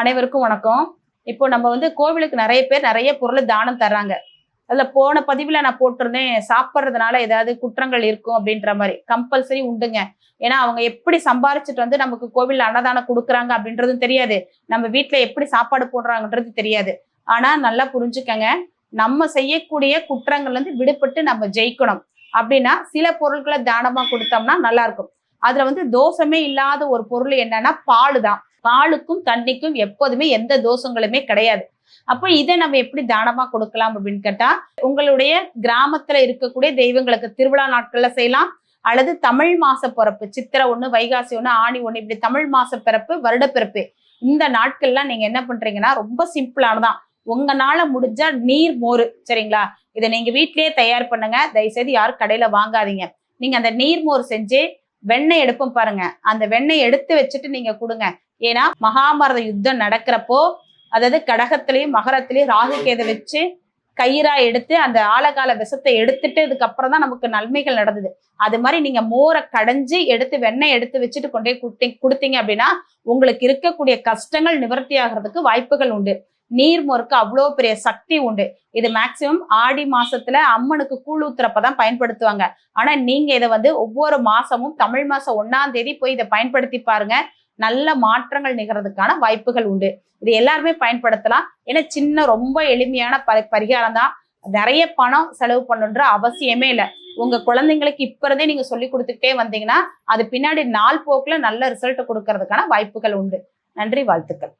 அனைவருக்கும் வணக்கம். இப்போ நம்ம வந்து கோவிலுக்கு நிறைய பேர் நிறைய பொருள் தானம் தர்றாங்க. அதுல போன பதிவுல நான் போட்டிருந்தேன் சாப்பிட்றதுனால ஏதாவது குற்றங்கள் இருக்கும் அப்படின்ற மாதிரி. கம்பல்சரி உண்டுங்க. ஏன்னா அவங்க எப்படி சம்பாரிச்சிட்டு வந்து நமக்கு கோவில் அன்னதானம் கொடுக்குறாங்க அப்படின்றதும் தெரியாது. நம்ம வீட்டில் எப்படி சாப்பாடு போடுறாங்கன்றது தெரியாது. ஆனா நல்லா புரிஞ்சுக்கங்க. நம்ம செய்யக்கூடிய குற்றங்கள்ல இருந்து விடுபட்டு நம்ம ஜெயிக்கணும். அப்படின்னா சில பொருட்களை தானமா கொடுத்தோம்னா நல்லா இருக்கும். அதுல வந்து தோஷமே இல்லாத ஒரு பொருள் என்னன்னா பால் தான் பாலுக்கும் தண்ணிக்கும் எப்போதுமே எந்த தோஷங்களுமே கிடையாது. அப்போ இதை நம்ம எப்படி தானமா கொடுக்கலாம் அப்படின்னு கேட்டா உங்களுடைய கிராமத்துல இருக்கக்கூடிய தெய்வங்களுக்கு திருவிழா நாட்கள்ல செய்யலாம். அல்லது தமிழ் மாச பிறப்பு சித்திரை ஒண்ணு வைகாசி ஒண்ணு ஆணி ஒண்ணு இப்படி தமிழ் மாச பிறப்பு வருடப்பிறப்பு இந்த நாட்கள்லாம் நீங்க என்ன பண்றீங்கன்னா ரொம்ப சிம்பிளானதான். உங்களால முடிஞ்சா நீர் மோர் சரிங்களா? இதை நீங்க வீட்லயே தயார் பண்ணுங்க. தயவுசெய்து யாரும் கடையில வாங்காதீங்க. நீங்க அந்த நீர் மோர் செஞ்சு வெண்ணெய் எடுப்போம் பாருங்க. அந்த வெண்ணெய் எடுத்து வச்சுட்டு நீங்க கொடுங்க. ஏன்னா மகாபாரத யுத்தம் நடக்கிறப்போ அதாவது கடகத்திலையும் மகரத்திலையும் ராகுகேதை வச்சு கயிறா எடுத்து அந்த ஆழகால விஷத்தை எடுத்துட்டு இதுக்கப்புறம் தான் நமக்கு நன்மைகள் நடந்தது. அது மாதிரி நீங்க மோரை கடைஞ்சி எடுத்து வெண்ணெய் எடுத்து வச்சுட்டு கொண்டே கொடுத்தி கொடுத்தீங்க அப்படின்னா உங்களுக்கு இருக்கக்கூடிய கஷ்டங்கள் நிவர்த்தி ஆகிறதுக்கு வாய்ப்புகள் உண்டு. நீர்மோருக்கு அவ்வளோ பெரிய சக்தி உண்டு. இது மேக்சிமம் ஆடி மாசத்துல அம்மனுக்கு கூழ் ஊத்துறப்பதான் பயன்படுத்துவாங்க. ஆனா நீங்க இதை வந்து ஒவ்வொரு மாசமும் தமிழ் மாசம் ஒன்னாம் தேதி போய் இதை பயன்படுத்தி பாருங்க. நல்ல மாற்றங்கள் நிகழ்றதுக்கான வாய்ப்புகள் உண்டு. இது எல்லாருமே பயன்படுத்தலாம். ஏன்னா சின்ன ரொம்ப எளிமையான ப பரிகாரம் தான். நிறைய பணம் செலவு பண்ணுன்ற அவசியமே இல்லை. உங்க குழந்தைங்களுக்கு இப்ப இருந்தே நீங்க சொல்லி கொடுத்துக்கிட்டே வந்தீங்கன்னா அது பின்னாடி நாள் போக்குல நல்ல ரிசல்ட் கொடுக்கறதுக்கான வாய்ப்புகள் உண்டு. நன்றி வாழ்த்துக்கள்.